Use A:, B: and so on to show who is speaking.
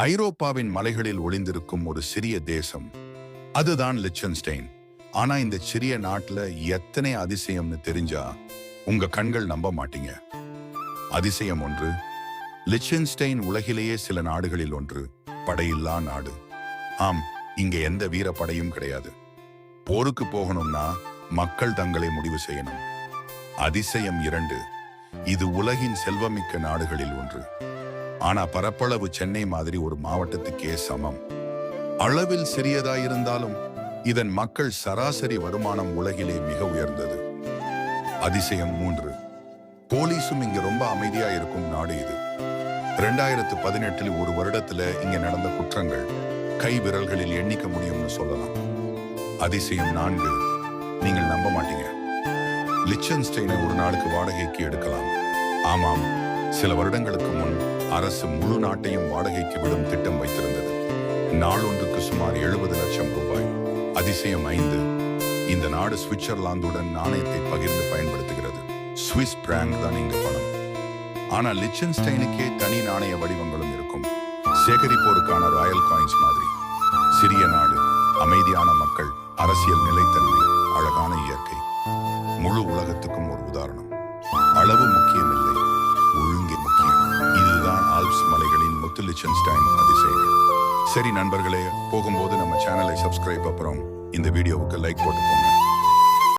A: ஐரோப்பாவின் மலைகளில் ஒளிந்திருக்கும் ஒரு சிறிய தேசம். அதுதான் லிச்சன்ஸ்டெயின் ஆனா இந்த சிறிய நாட்டுல எத்தனை அதிசயம்னு தெரிஞ்சா உங்க கண்கள் நம்ப மாட்டீங்க. அதிசயம் ஒன்று லிச்சன்ஸ்டெயின் உலகிலேயே சில நாடுகளில் ஒன்று படையில்லா நாடு. ஆம் இங்க எந்த வீர படையும் கிடையாது. போருக்கு போகணும்னா மக்கள் தங்களை முடிவு செய்யணும். அதிசயம் இரண்டு இது உலகின் செல்வமிக்க நாடுகளில் ஒன்று. ஆனா பரப்பளவு சென்னை மாதிரி ஒரு மாவட்டத்துக்கே சமம். அளவில் சிறியதாயிருந்தாலும் இதன் மக்கள் சராசரி வருமானம் உலகிலே மிக உயர்ந்தது. அதிசயம் மூன்று. போலீஸும் இங்க ரொம்ப அமைதியா இருக்கும் நாடு இது. ரெண்டாயிரத்து பதினெட்டில் ஒரு வருடத்துல இங்க நடந்த குற்றங்கள் கை விரல்களில் எண்ணிக்க முடியும்னு சொல்லலாம். அதிசயம் நான்கு. நீங்கள் நம்ப மாட்டீங்க. லிச்சன்ஸ்டைனை ஒரு நாளுக்கு வாடகைக்கு எடுக்கலாம். ஆமாம் சில வருடங்களுக்கு முன் அரசு முழு நாட்டையும் வாடகைக்கு விடும் திட்டம் வைத்திருந்தது. நாள் ஒன்றுக்கு சுமார் எழுபது லட்சம் ரூபாய். அதிசயம் ஐந்து. இந்த நாடு சுவிட்சர்லாந்துடன் நாணயத்தை பகிர்ந்து பயன்படுத்துகிறது. சுவிஸ் பிராங்க் தான் இங்கு பணம். ஆனால் லிச்சன்ஸ்டைனுக்கே தனி நாணய வடிவங்களும் இருக்கும். சேகரிப்போருக்கான ராயல் காயின்ஸ் மாதிரி. சிறிய நாடு அமைதியான மக்கள் அரசியல் நிலைத்தன்மை அழகான இயற்கை. முழு உலகத்துக்கும் ஒரு உதாரணம். அளவு முக்கியம் லிச்சன்ஸ்டைன் அதிசயங்கள் சரி நண்பர்களே போகும்போது நம்ம சேனலை சப்ஸ்கிரைப் அப்புறம் இந்த வீடியோவுக்கு லைக் போட்டு போங்க